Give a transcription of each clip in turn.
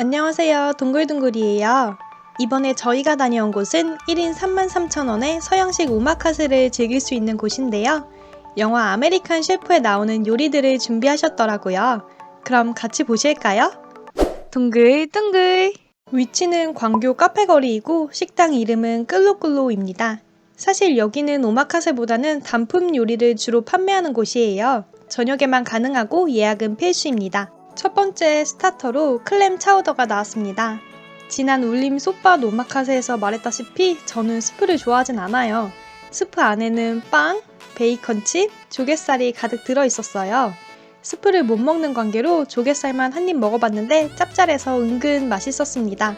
안녕하세요. 동글동글이에요. 이번에 저희가 다녀온 곳은 1인 33,000원에 서양식 오마카세를 즐길 수 있는 곳인데요. 영화 아메리칸 셰프에 나오는 요리들을 준비하셨더라고요. 그럼 같이 보실까요? 동글동글. 위치는 광교 카페거리이고 식당 이름은 끌로끌로입니다. 사실 여기는 오마카세보다는 단품 요리를 주로 판매하는 곳이에요. 저녁에만 가능하고 예약은 필수입니다. 첫 번째 스타터로 클램 차우더가 나왔습니다. 지난 울림 솥밥 오마카세에서 말했다시피 저는 스프를 좋아하진 않아요. 스프 안에는 빵, 베이컨칩, 조갯살이 가득 들어 있었어요. 스프를 못 먹는 관계로 조갯살만 한 입 먹어봤는데 짭짤해서 은근 맛있었습니다.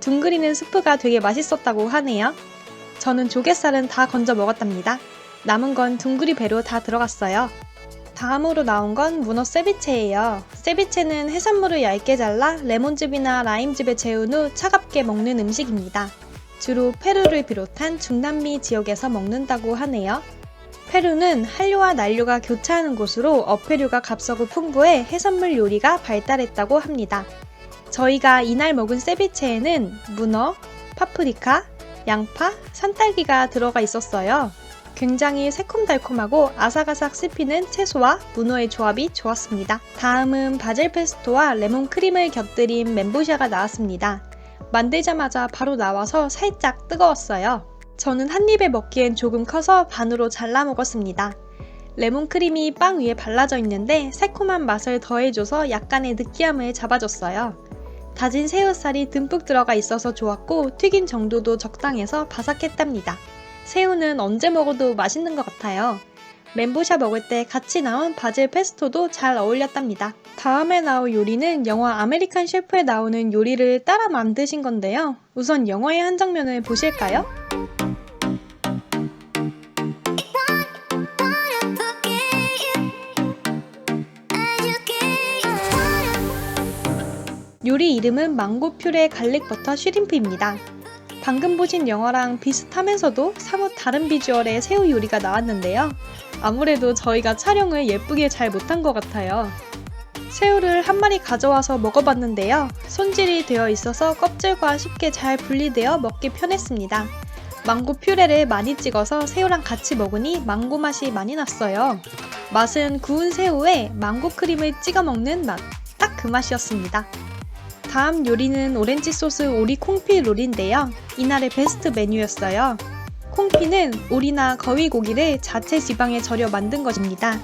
둥그리는 스프가 되게 맛있었다고 하네요. 저는 조갯살은 다 건져 먹었답니다. 남은 건 둥그리 배로 다 들어갔어요. 다음으로 나온 건 문어 세비체예요. 세비체는 해산물을 얇게 잘라 레몬즙이나 라임즙에 재운 후 차갑게 먹는 음식입니다. 주로 페루를 비롯한 중남미 지역에서 먹는다고 하네요. 페루는 한류와 난류가 교차하는 곳으로 어패류가 값싸고 풍부해 해산물 요리가 발달했다고 합니다. 저희가 이날 먹은 세비체에는 문어, 파프리카, 양파, 산딸기가 들어가 있었어요. 굉장히 새콤달콤하고 아삭아삭 씹히는 채소와 문어의 조합이 좋았습니다. 다음은 바질 페스토와 레몬 크림을 곁들인 멘보샤가 나왔습니다. 만들자마자 바로 나와서 살짝 뜨거웠어요. 저는 한 입에 먹기엔 조금 커서 반으로 잘라 먹었습니다. 레몬 크림이 빵 위에 발라져 있는데 새콤한 맛을 더해줘서 약간의 느끼함을 잡아줬어요. 다진 새우살이 듬뿍 들어가 있어서 좋았고 튀긴 정도도 적당해서 바삭했답니다. 새우는 언제 먹어도 맛있는 것 같아요. 멘보샤 먹을 때 같이 나온 바질 페스토도 잘 어울렸답니다. 다음에 나올 요리는 영화 아메리칸 셰프에 나오는 요리를 따라 만드신 건데요. 우선 영화의 한 장면을 보실까요? 요리 이름은 망고 퓨레 갈릭 버터 슈림프입니다. 방금 보신 영화랑 비슷하면서도 사뭇 다른 비주얼의 새우 요리가 나왔는데요. 아무래도 저희가 촬영을 예쁘게 잘 못한 것 같아요. 새우를 한 마리 가져와서 먹어봤는데요. 손질이 되어 있어서 껍질과 쉽게 잘 분리되어 먹기 편했습니다. 망고 퓨레를 많이 찍어서 새우랑 같이 먹으니 망고 맛이 많이 났어요. 맛은 구운 새우에 망고 크림을 찍어 먹는 맛. 딱 그 맛이었습니다. 다음 요리는 오렌지 소스 오리 콩피 롤인데요. 이날의 베스트 메뉴였어요. 콩피는 오리나 거위고기를 자체 지방에 절여 만든 것입니다.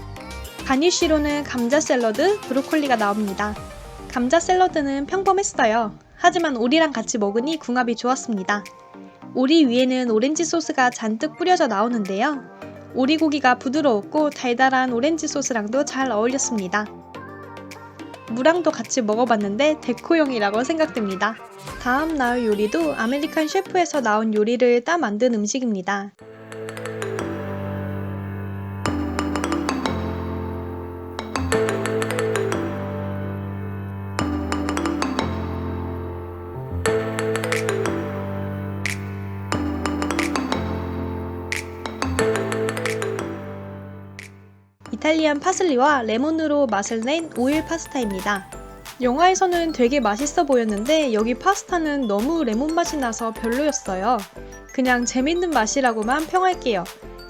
가니쉬로는 감자 샐러드, 브로콜리가 나옵니다. 감자 샐러드는 평범했어요. 하지만 오리랑 같이 먹으니 궁합이 좋았습니다. 오리 위에는 오렌지 소스가 잔뜩 뿌려져 나오는데요. 오리고기가 부드러웠고 달달한 오렌지 소스랑도 잘 어울렸습니다. 무랑도 같이 먹어봤는데 데코용이라고 생각됩니다. 다음 나올 요리도 아메리칸 셰프에서 나온 요리를 따 만든 음식입니다. 이탈리안 파슬리와 레몬으로 맛을 낸 오일 파스타입니다. 영화에서는 되게 맛있어 보였는데 여기 파스타는 너무 레몬 맛이 나서 별로였어요. 그냥 재밌는 맛이라고만 평할게요.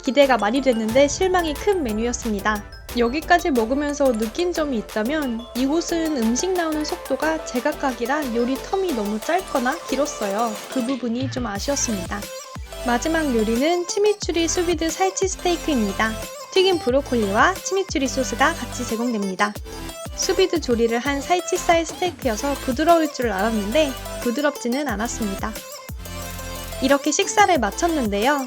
기대가 많이 됐는데 실망이 큰 메뉴였습니다. 여기까지 먹으면서 느낀 점이 있다면 이곳은 음식 나오는 속도가 제각각이라 요리 텀이 너무 짧거나 길었어요. 그 부분이 좀 아쉬웠습니다. 마지막 요리는 치미추리 수비드 살치 스테이크입니다. 튀긴 브로콜리와 치미추리 소스가 같이 제공됩니다. 수비드 조리를 한 살치살 스테이크여서 부드러울 줄 알았는데 부드럽지는 않았습니다. 이렇게 식사를 마쳤는데요.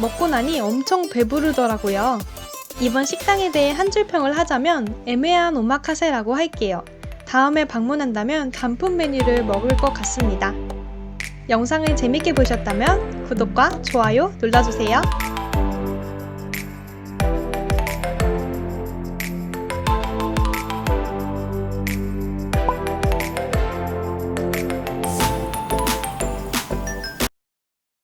먹고 나니 엄청 배부르더라고요. 이번 식당에 대해 한 줄 평을 하자면 애매한 오마카세라고 할게요. 다음에 방문한다면 단품 메뉴를 먹을 것 같습니다. 영상을 재밌게 보셨다면 구독과 좋아요 눌러주세요.